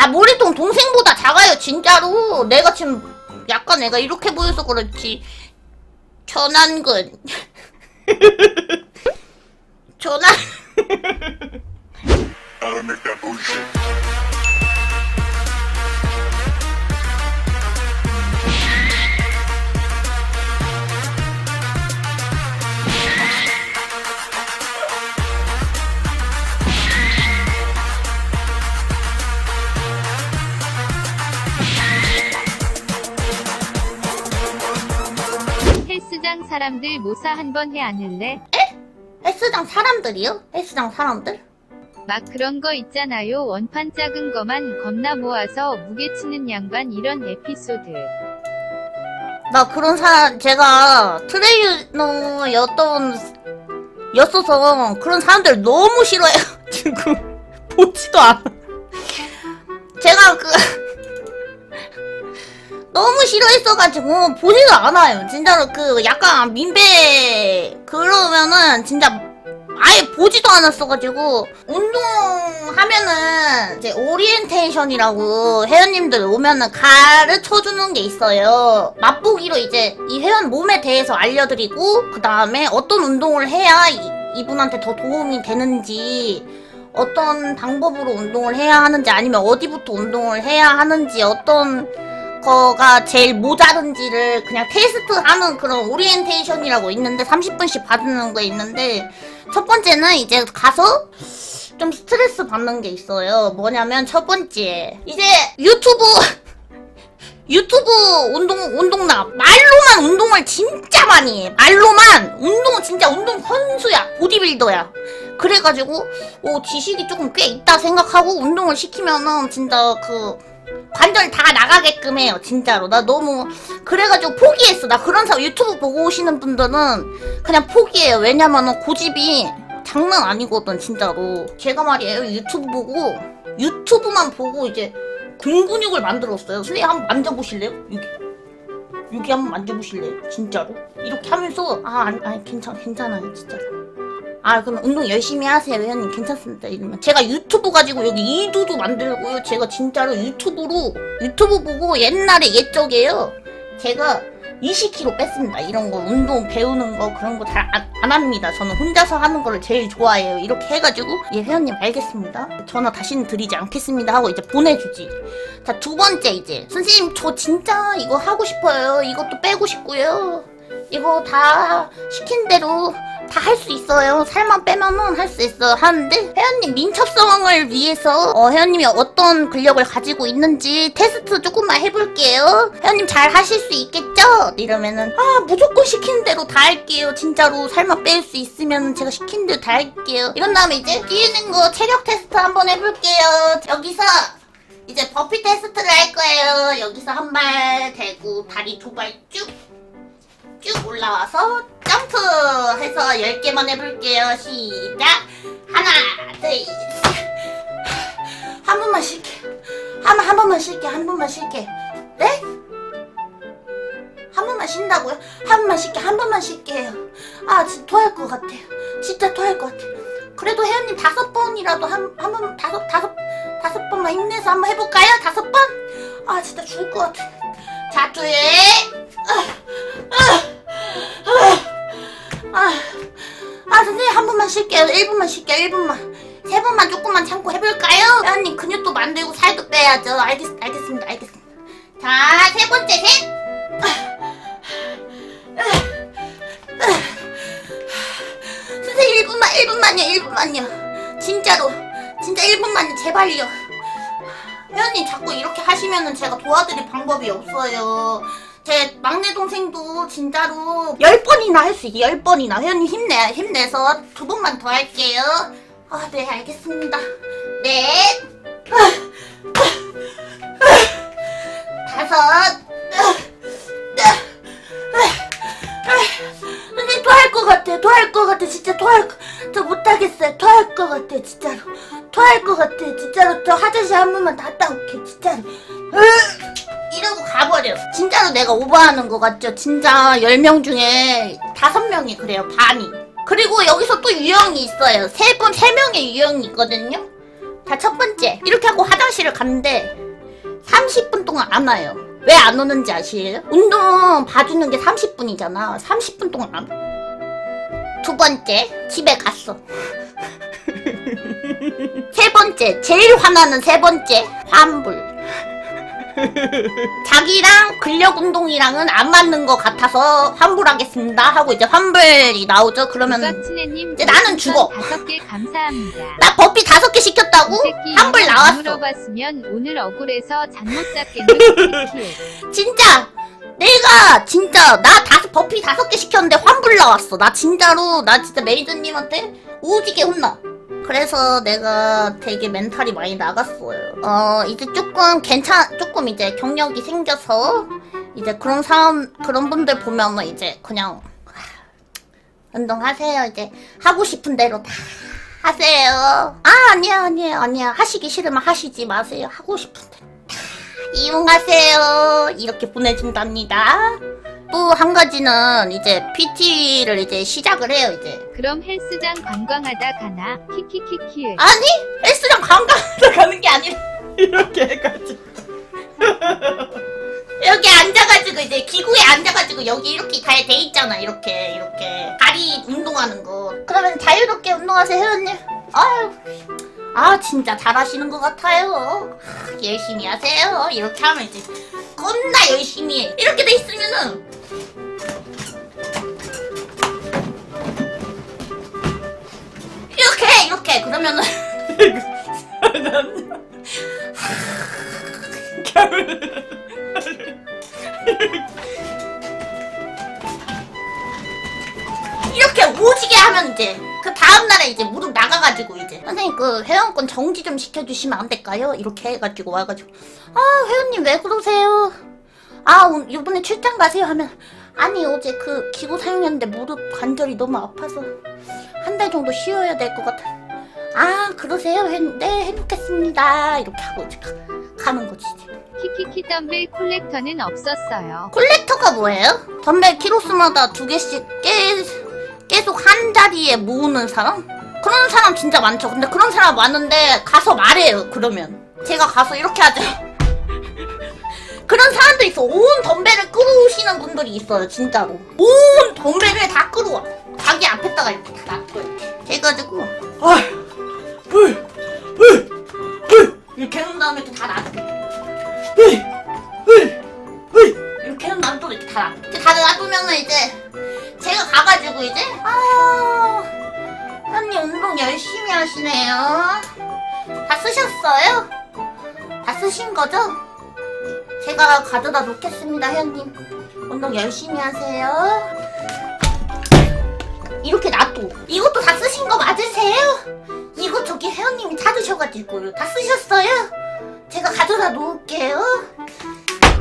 나 머리통 동생보다 작아요 진짜로. 내가 지금 약간 애가 이렇게 보여서 그렇지. 전환근. 전환 헬스장 사람들 모사 한 번 해 안을래? 헬스장 사람들이요? 헬스장 사람들? 막 그런 거 있잖아요. 원판 작은 거만 겁나 모아서 무게 치는 양반 이런 에피소드. 나 그런 사람 제가 트레이너였던 였어서 그런 사람들 너무 싫어해요 지금 보지도 않아 제가 그 너무 싫어했어가지고 보지도 않아요. 진짜로 그 약간 민폐 그러면은 진짜 아예 보지도 않았어가지고 운동하면은 이제 오리엔테이션이라고 회원님들 오면은 가르쳐주는 게 있어요. 맛보기로 이제 이 회원 몸에 대해서 알려드리고 그 다음에 어떤 운동을 해야 이, 이분한테 더 도움이 되는지 어떤 방법으로 운동을 해야 하는지 아니면 어디부터 운동을 해야 하는지 어떤 거가 제일 모자른지를 그냥 테스트하는 그런 오리엔테이션이라고 있는데 30분씩 받는 거 있는데 첫 번째는 이제 가서 좀 스트레스 받는 게 있어요. 뭐냐면 첫 번째 이제 유튜브 유튜브 운동 운동나 말로만 운동을 진짜 많이 해. 말로만 운동 진짜 운동 선수야 보디빌더야. 그래가지고 오 지식이 조금 꽤 있다 생각하고 운동을 시키면은 진짜 그 관절 다 나가게끔 해요 진짜로. 나 너무 그래가지고 포기했어. 나 그런 사람 유튜브 보고 오시는 분들은 그냥 포기해요. 왜냐면은 고집이 장난 아니거든 진짜로. 제가 말이에요 유튜브 보고 유튜브만 보고 이제 근근육을 만들었어요. 선생님 한번 만져보실래요? 여기. 여기 한번 만져보실래요? 진짜로? 이렇게 하면서 아 아니, 아니 괜찮 괜찮아요 진짜로 아 그럼 운동 열심히 하세요. 회원님 괜찮습니다. 이러면 제가 유튜브 가지고 여기 이두도 만들고요. 제가 진짜로 유튜브로 유튜브 보고 옛날에 옛적에요. 제가 20kg 뺐습니다. 이런 거 운동 배우는 거 그런 거 잘 안 합니다. 저는 혼자서 하는 거를 제일 좋아해요. 이렇게 해가지고 예 회원님 알겠습니다. 전화 다시는 드리지 않겠습니다. 하고 이제 보내주지. 자 두 번째 이제. 선생님 저 진짜 이거 하고 싶어요. 이것도 빼고 싶고요 이거 다 시킨 대로 다 할 수 있어요. 살만 빼면은 할 수 있어. 하는데 회원님 민첩성을 위해서 어, 회원님이 어떤 근력을 가지고 있는지 테스트 조금만 해볼게요. 회원님 잘 하실 수 있겠죠? 이러면은 아 무조건 시키는 대로 다 할게요. 진짜로 살만 뺄 수 있으면 제가 시킨 대로 다 할게요. 이런 다음에 이제 뛰는 거 체력 테스트 한번 해볼게요. 여기서 이제 버피 테스트를 할 거예요. 여기서 한 발 대고 다리 두 발 쭉 쭉 올라와서 점프 해서 10개만 해볼게요. 시작. 하나, 둘, 셋. 한 번만 쉴게. 한, 한 번만 쉴게. 한 번만 쉴게. 네? 한 번만 쉰다고요? 한 번만 쉴게. 한 번만 쉴게요. 아, 진짜 토할 것 같아요. 진짜 토할 것 같아요. 그래도 혜연님 다섯 번이라도 한, 한 번, 다섯, 다섯, 다섯 번만 힘내서 한번 해볼까요? 다섯 번? 아, 진짜 죽을 것 같아. 자, 둘, 아, 아 선생님 한 번만 쉴게요. 1분만 쉴게요. 1분만. 세 번만 조금만 참고 해볼까요? 회원님 근육도 만들고 살도 빼야죠. 알겠, 알겠습니다. 알겠습니다. 자, 세 번째 셋. 선생님 1분만, 1분만요. 1분만요. 진짜로. 진짜 1분만요. 제발요. 회원님 자꾸 이렇게 하시면은 제가 도와드릴 방법이 없어요. 제 막내 동생도 진짜로 열 번이나 할 수 있게 열 번이나 회원님 힘내 힘내서 두 번만 더 할게요. 아 네 알겠습니다. 넷 다섯. 선생님 토할 것 같아 토할 것 같아 진짜 토할 저 못하겠어요. 토할 것 같아 진짜로. 토할 것 같아 진짜로 저 화장실 한 번만 갔다 올게 진짜로 이러고 가버려. 진짜로 내가 오버하는 거 같죠? 진짜 10명 중에 5명이 그래요, 반이. 그리고 여기서 또 유형이 있어요. 세 분, 세 명의 유형이 있거든요? 자, 첫 번째. 이렇게 하고 화장실을 갔는데 30분 동안 안 와요. 왜 안 오는지 아시에요? 운동 봐주는 게 30분이잖아. 30분 동안 안 와. 두 번째, 집에 갔어. 세 번째, 제일 화나는 세 번째, 환불. 자기랑 근력 운동이랑은 안 맞는 것 같아서 환불하겠습니다 하고 이제 환불이 나오죠. 그러면 이제 나는 죽어. 다섯 개 감사합니다. 나 버피 다섯 개 시켰다고? 새끼 환불 나왔어. 물어봤으면 오늘 억울해서 잠못 잤겠네. 진짜 내가 진짜 나 다섯 버피 다섯 개 시켰는데 환불 나왔어. 나 진짜로 나 진짜 메이저님한테 오지게 혼나. 그래서 내가 되게 멘탈이 많이 나갔어요. 어 이제 조금 괜찮 조금 이제 경력이 생겨서 이제 그런 사람 그런 분들 보면은 이제 그냥 운동하세요. 이제 하고 싶은 대로 다 하세요. 아 아니야 아니야 아니야 하시기 싫으면 하시지 마세요. 하고 싶은 대로. 이용하세요. 이렇게 보내준답니다. 또 한 가지는 이제 PT를 이제 시작을 해요, 이제. 그럼 헬스장 관광하다 가나? 키키키키. 아니, 헬스장 관광하러 가는 게 아니라, 이렇게 해가지고. 여기 앉아가지고, 이제 기구에 앉아가지고, 여기 이렇게 다 돼 있잖아, 이렇게, 이렇게. 다리 운동하는 거. 그러면 자유롭게 운동하세요, 회원님. 아유. 아, 진짜 잘하시는 것 같아요. 아, 열심히 하세요. 이렇게 하면 이제, 겁나 열심히 해. 이렇게 돼 있으면은, 이렇게. 그러면은, 이렇게 오지게 하면 이제 그 다음날에 이제 무릎 나가가지고 이제 선생님 그 회원권 정지 좀 시켜주시면 안 될까요? 이렇게 해가지고 와가지고 아 회원님 왜 그러세요? 아 오- 이번에 출장 가세요 하면 아니 어제 그 기구 사용했는데 무릎 관절이 너무 아파서 한 달 정도 쉬어야 될 것 같아 아 그러세요? 해, 네 해놓겠습니다 이렇게 하고 이제 가, 가는 거지 이제. 키키키 덤벨 콜렉터는 없었어요. 콜렉터가 뭐예요? 덤벨 키로수마다 두 개씩 깨, 계속 한 자리에 모으는 사람? 그런 사람 진짜 많죠. 근데 그런 사람 많은데 가서 말해요. 그러면 제가 가서 이렇게 하죠. 그런 사람도 있어. 온 덤벨을 끌어오시는 분들이 있어요. 진짜로. 온 덤벨을 다 끌어와. 자기 앞에다가 이렇게 다 놔둬. 이렇게. 해가지고 아, 으, 하시네요. 다 쓰셨어요? 다 쓰신 거죠? 제가 가져다 놓겠습니다, 회원님. 운동 열심히 하세요. 이렇게 놔둬. 이것도 다 쓰신 거 맞으세요? 이거 저기 회원님이 찾으셔가지고요. 다 쓰셨어요? 제가 가져다 놓을게요.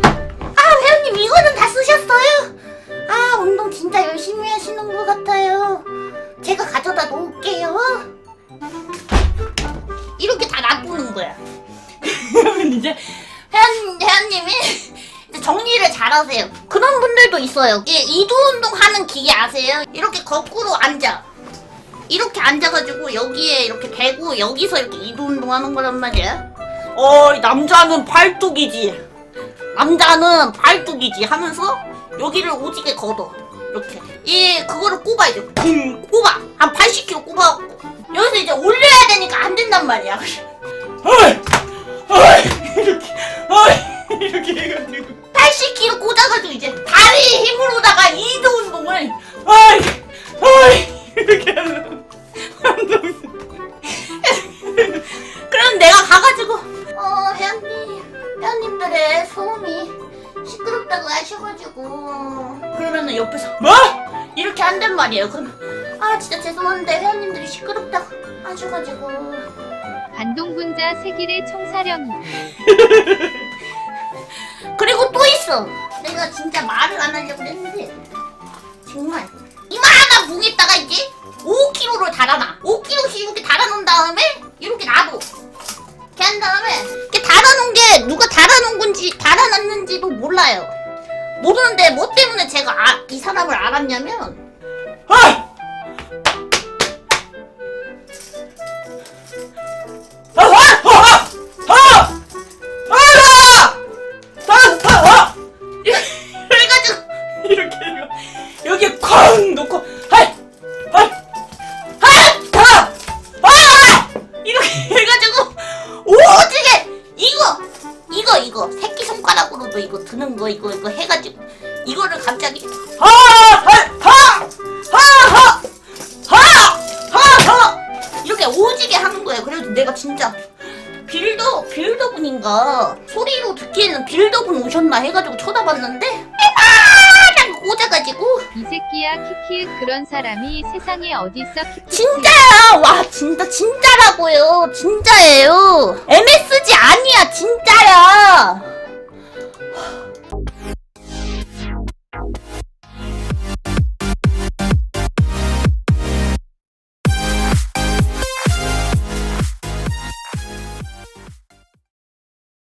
아, 회원님 이거는 다 쓰셨어요? 아, 운동 진짜 열심히 하시는 것 같아요. 제가 가져다 놓을게요. 이렇게 다 놔두는 거야. 그러면 이제 회원, 회원님이 이제 정리를 잘하세요. 그런 분들도 있어요. 이 이두 운동 하는 기계 아세요? 이렇게 거꾸로 앉아. 이렇게 앉아가지고 여기에 이렇게 대고 여기서 이렇게 이두 운동 하는 거란 말이야. 어, 남자는 팔뚝이지. 남자는 팔뚝이지 하면서 여기를 오지게 걷어. 이렇게. 이 그거를 꼽아 이제 붕 꼽아 한 80kg 꼽아갖고 말이야. 어이, 어이, 이렇게, 어이, 이렇게 해가지고. 80kg 꽂아가지고 이제 다리 힘으로다가 이두 운동을 어이, 어이! 이렇게 하는. 그럼 내가 가가지고 어 회원님 회원님들의 소음이 시끄럽다고 하셔가지고. 그러면은 옆에서 뭐? 이렇게 한단 말이에요. 그러면 아 진짜 죄송한데 회원님들이 시끄럽다고 하셔가지고 반동분자 세길의 총사령이고. 그리고 또 있어 내가 진짜 말을 안 하려고 했는데 정말 이만한 뭉에다가 이제 5kg를 달아놔 5kg씩 이렇게 달아놓은 다음에 이렇게 놔둬 이렇게 한 다음에 이렇게 달아놓은 게 누가 달아놓은 건지 달아놨는지도 몰라요 모르는데 뭐 때문에 제가 아, 이 사람을 알았냐면! 아! 이거를 갑자기 하하하하하하하하! 이렇게 오지게 하는 거예요. 그래서 내가 진짜 빌더 빌더분인가 소리로 듣기에는 빌더분 오셨나 해가지고 쳐다봤는데 에바랑 꽂아가지고 이 새끼야 키키 그런 사람이 세상에 어딨어 키키? 진짜야. 와 진짜 진짜라고요. 진짜예요. MSG 아니야 진짜야